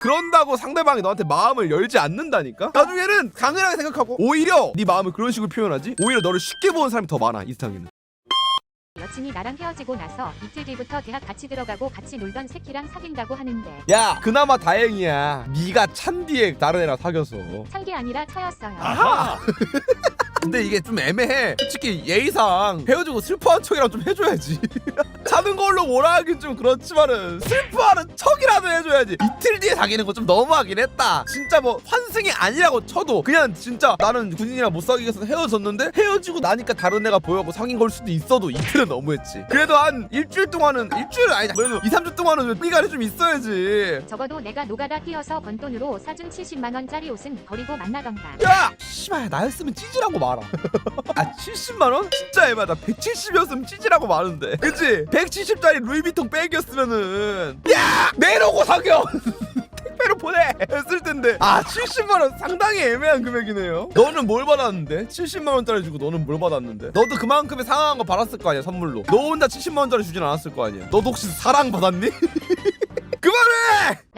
그런다고 상대방이 너한테 마음을 열지 않는다니까? 나중에는 강은하게 생각하고 오히려 네 마음을 그런 식으로 표현하지? 오히려 너를 쉽게 보는 사람이 더 많아 이 세상에는 여친이 나랑 헤어지고 나서 이틀 뒤부터 대학 같이 들어가고 같이 놀던 새끼랑 사귄다고 하는데 야 그나마 다행이야 네가 찬 뒤에 다른 애랑 사귀어서 찬게 아니라 차였어요. 아하 근데 이게 좀 애매해. 솔직히 예의상 헤어지고 슬퍼한 척이라도 좀 해줘야지. 자는 걸로 뭐라 하긴 좀 그렇지만은 슬퍼하는 척이라도 해줘야지. 이틀 뒤에 사귀는 거 좀 너무하긴 했다. 진짜 뭐 환승이 아니라고 쳐도 그냥 진짜 나는 군인이랑 못 사귀겠어 헤어졌는데 헤어지고 나니까 다른 애가 보여고 사귄 걸 수도 있어도 이틀은 너무했지. 그래도 한 일주일 동안은 일주일 아니다. 그래도 2, 3주 동안은 삐가리 좀 있어야지. 적어도 내가 노가다 뛰어서 번 돈으로 사준 70만 원짜리 옷은 버리고 만나던가. 야! 씨발 나였으면 찌질하고 말아 아 70만원? 진짜 애매하다 170이었으면 찌질하고 마는데 그치? 170짜리 루이비통 백이었으면은 야! 내놓고 사겨! 택배로 보내! 했을 텐데 아 70만원 상당히 애매한 금액이네요 너는 뭘 받았는데? 70만원짜리 주고 너는 뭘 받았는데? 너도 그만큼의 상황한 거 받았을 거 아니야 선물로 너 혼자 70만원짜리 주진 않았을 거 아니야 너도 혹시 사랑 받았니?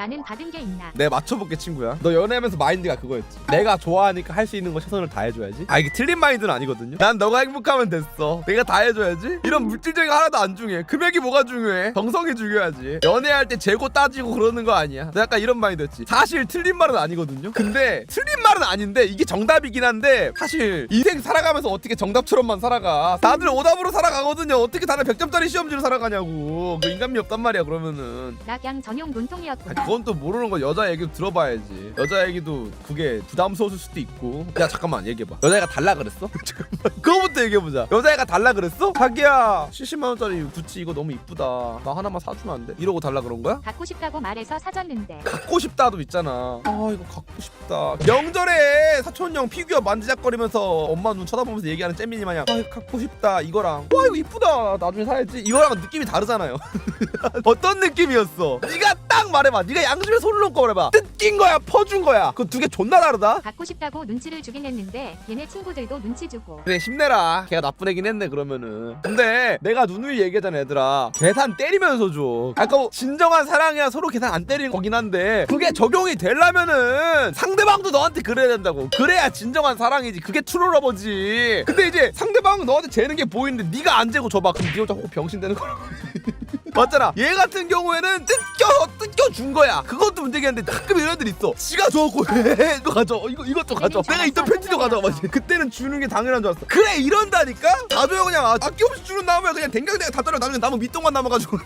나는 받은 게 있나? 내 맞춰볼게 친구야. 너 연애하면서 마인드가 그거였지. 내가 좋아하니까 할 수 있는 거 최선을 다해줘야지. 아 이게 틀린 마인드는 아니거든요. 난 너가 행복하면 됐어. 내가 다 해줘야지. 이런 물질적인 거 하나도 안 중요해. 금액이 뭐가 중요해? 정성이 중요하지. 연애할 때 재고 따지고 그러는 거 아니야. 나 약간 이런 마인드였지. 사실 틀린 말은 아니거든요. 근데 틀린 말은 아닌데 이게 정답이긴 한데 사실 인생 살아가면서 어떻게 정답처럼만 살아가. 다들 오답으로 살아가거든요. 어떻게 다들 100점짜리 시험지로 살아가냐고. 그 인간미 없단 말이야 그러면은. 나 그냥 전용 아니, 눈통이었구나. 그건 또 모르는 거 여자 얘기도 들어봐야지. 여자 얘기도 그게 부담스러울 수도 있고. 야 잠깐만 얘기해봐. 여자애가 달라 그랬어? 잠깐만. 그거부터 얘기해보자. 여자애가 달라 그랬어? 자기야 70만 원짜리 구찌 이거 너무 이쁘다. 나 하나만 사주면 안 돼? 이러고 달라 그런 거야? 갖고 싶다고 말해서 사줬는데 갖고 싶다도 있잖아. 아 이거 갖고 싶다. 명절에 사촌 형 피규어 만지작거리면서 엄마 눈 쳐다보면서 얘기하는 잼민이 마냥 아 이거 갖고 싶다 이거랑 와 이거 이쁘다 나중에 사야지 이거랑 느낌이 다르잖아요. 어떤 느낌이었어? 네가 딱 말해봐. 네가 양심에 손을 놓고 말해봐. 뜯긴 거야, 퍼준 거야. 그 두 개 존나 다르다. 갖고 싶다고 눈치를 주긴 했는데 얘네 친구들도 눈치 주고 그래 힘내라. 걔가 나쁜 애긴 했네 그러면은. 근데 내가 누누이 얘기하잖아 얘들아. 계산 때리면서 줘. 아까 뭐 진정한 사랑이야 서로 계산 안 때리는 거긴 한데 그게 적용이 되려면은 상대방도 너한테 그래야 된다고. 그래야 진정한 사랑이지. 그게 트루러버지. 근데 이제 상대방은 너한테 재는 게 보이는데 네가 안 재고 줘봐. 그럼 네 혼자 혹 병신 되는 거라고. 맞잖아. 얘 같은 경우에는 뜯겨 뜯겨 준 거야. 그것도 문제긴 한데 가끔 이런 애들 있어. 지가 좋았고 이거 가져. 이거 이것도 가져. 내가 입던 팬티도 가져. 맞지. 그때는 주는 게 당연한 줄 알았어. 그래 이런다니까. 다 줘요 그냥 아, 아낌없이 주는 다음에 그냥 댕강댕강 다 떨어 나중에 남은 밑동만 남아가지고.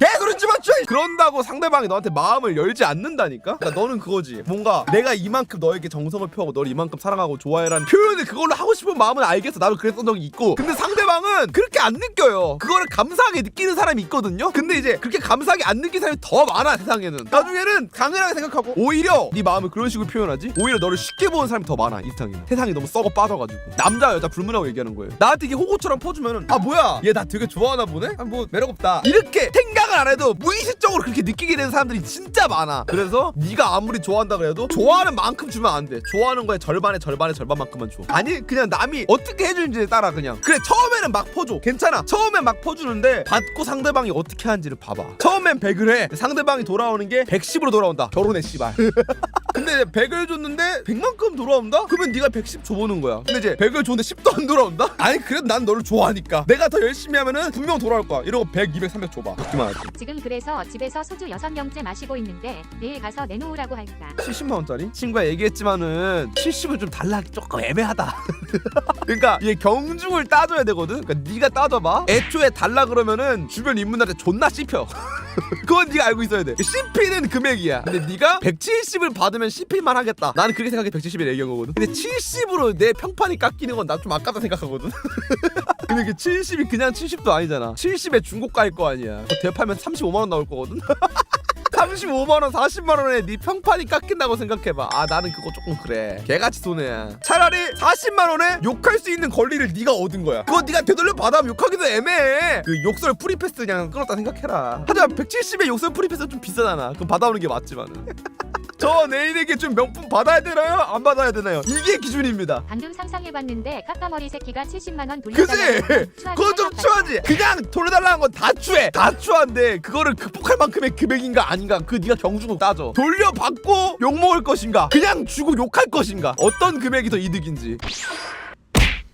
개소리 마 줘. 그런다고 상대방이 너한테 마음을 열지 않는다니까. 그러니까 너는 그거지. 뭔가 내가 이만큼 너에게 정성을 표하고 너를 이만큼 사랑하고 좋아해라는 표현을 그걸로 하고 싶은 마음은 알겠어. 나도 그랬던 적이 있고. 근데 상대방은 그렇게 안 느껴요. 그거를 감사하게 느끼는 사람이 있거든요. 근데 이제 그렇게 감사하게 안 느끼는 사람이 더 많아 세상에는. 나중에는 강은하게 생각하고 오히려 네 마음을 그런 식으로 표현하지. 오히려 너를 쉽게 보는 사람이 더 많아 이 세상에. 세상이 너무 썩어 빠져가지고. 남자 여자 불문하고 얘기하는 거예요. 나한테 이게 호구처럼 퍼주면은 아 뭐야 얘 나 되게 좋아하나 보네. 아, 뭐 매력 없다. 이렇게 생각을 안 해도 무의식적으로 그렇게 느끼게 되는 사람들이 진짜 많아. 그래서 네가 아무리 좋아한다 그래도 좋아하는 만큼 주면 안 돼. 좋아하는 거에 절반에 절반에 절반만큼만 줘. 아니 그냥 남이 어떻게 해주는지에 따라 그냥. 그래 처음에는 막 퍼줘. 괜찮아. 처음엔 막 퍼주는데 받고 상대방이 어떻게 하는지를 봐봐. 처음엔 100을 해. 상대방이 돌아오는 게 110으로 돌아온다. 결혼해 씨발. 근데 100을 줬는데 100만큼 돌아온다? 그러면 네가 110 줘보는 거야. 근데 이제 100을 줬는데 10도 안 돌아온다? 아니 그래도 난 너를 좋아하니까. 내가 더 열심히 하면은 분명 돌아올 거야. 이러고 100, 200, 300 줘봐. 그만 하지. 지금 그래서 집에서 소주 6병째 마시고 있는데 내일 가서 내놓으라고 할까 70만 원짜리? 친구가 얘기했지만은 70은 좀 달라기 조금 애매하다. 그러니까 이게 경중을 따져야 되거든. 그러니까 네가 따져봐. 애초에 달라 그러면은 주변 인문한테 존나 씹혀. 그건 네가 알고 있어야 돼. 씹히는 금액이야. 근데 네가 170을 받으면 씹힐만 하겠다. 나는 그렇게 생각해 170을 얘기한 거거든. 근데 70으로 내 평판이 깎이는 건 나 좀 아깝다 생각하거든. 근데 그 70이 그냥 70도 아니잖아. 70에 중고가일 거 아니야. 그거 대파면 35만 원 나올 거거든. 35만 원, 40만 원에 네 평판이 깎인다고 생각해봐. 아 나는 그거 조금 그래. 개같이 손해야. 차라리 40만 원에 욕할 수 있는 권리를 네가 얻은 거야. 그거 네가 되돌려 받아면 욕하기도 애매해. 그 욕설 프리패스 그냥 끊었다 생각해라. 하지만 170에 욕설 프리패스 좀 비싸잖아. 그럼 받아오는 게 맞지만은. 저 내일에게 좀 명품 받아야 되나요? 안 받아야 되나요? 이게 기준입니다. 방금 상상해봤는데 까까머리 새끼가 70만 원 그지? 돌려달라고 그건 좀 추하지. 그냥 돌려달라는 건 다 추해. 다 추한데 그거를 극복할 만큼의 금액인가 아닌가? 것인가? 그 네가 경주고 따져. 돌려받고 욕먹을 것인가? 그냥 주고 욕할 것인가? 어떤 금액이 더 이득인지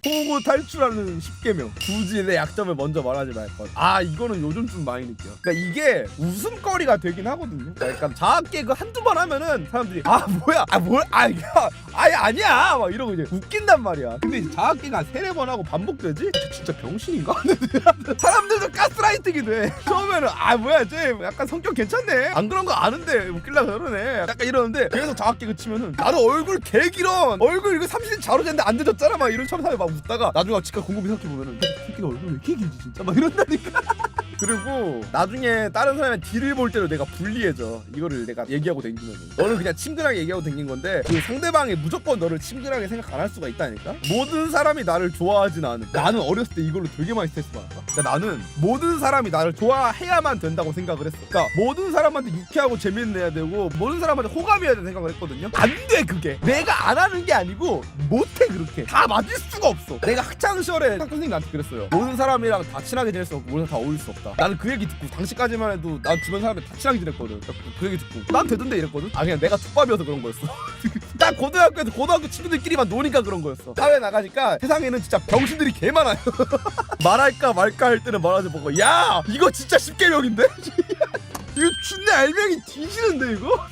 호구 탈출하는 10개명. 굳이 내 약점을 먼저 말하지 말것 아 이거는 요즘 좀 많이 느껴. 그러니까 이게 웃음거리가 되긴 하거든요. 그러니까 약간 자학 개그 한두 번 하면은 사람들이 아 뭐야? 아 뭐야? 아 이거 아예 아니야! 막 이러고 이제 웃긴단 말이야. 근데 이제 자학 개그 한 세네 번 하고 반복되지? 쟤 진짜 병신인가? 사람들도 가스라이팅이 돼. 처음에는 아 뭐야 쟤 약간 성격 괜찮네. 안 그런 거 아는데 웃길라 그러네. 약간 이러는데 계속 자학 개그 치면은 나는 얼굴 개 길어. 얼굴 이거 30cm 자로 쟀는데 안 되졌잖아. 막 이런 처럼 사람이 막 웃다가 나중에 집가 곰곰이 생각해보면은 새끼가 얼굴 왜 이렇게 길지 진짜. 막 이런다니까 그리고 나중에 다른 사람의 뒤를 볼 때도 내가 불리해져. 이거를 내가 얘기하고 댕기면 너는 그냥 친근하게 얘기하고 댕긴 건데 그 상대방이 무조건 너를 친근하게 생각 안 할 수가 있다니까? 모든 사람이 나를 좋아하진 않은 나는 어렸을 때 이걸로 되게 많이 스트레스 받았다. 그러니까 나는 모든 사람이 나를 좋아해야만 된다고 생각을 했어. 그러니까 모든 사람한테 유쾌하고 재밌는 애야 되고 모든 사람한테 호감이어야 되는 생각을 했거든요. 안 돼 그게. 내가 안 하는 게 아니고 못해 그렇게. 다 맞을 수가 없어. 내가 학창 시절에 학교 선생님 나한테 그랬어요. 모든 사람이랑 다 친하게 지낼 수 없고 모든 사람 다 어울릴 수 없다 나는 그 얘기 듣고 당시까지만 해도 난 주변 사람들 다 친하게 지냈거든. 그- 그 얘기 듣고. 난 되던데 이랬거든? 아 그냥 내가 툭밥이어서 그런 거였어. 딱 고등학교에서 고등학교 친구들끼리만 노니까 그런 거였어. 사회 나가니까 세상에는 진짜 병신들이 개 많아요. 말할까 말까 할 때는 말하지 보고 야! 이거 진짜 10개명인데? 이거 준내 알명이 뒤지는데 이거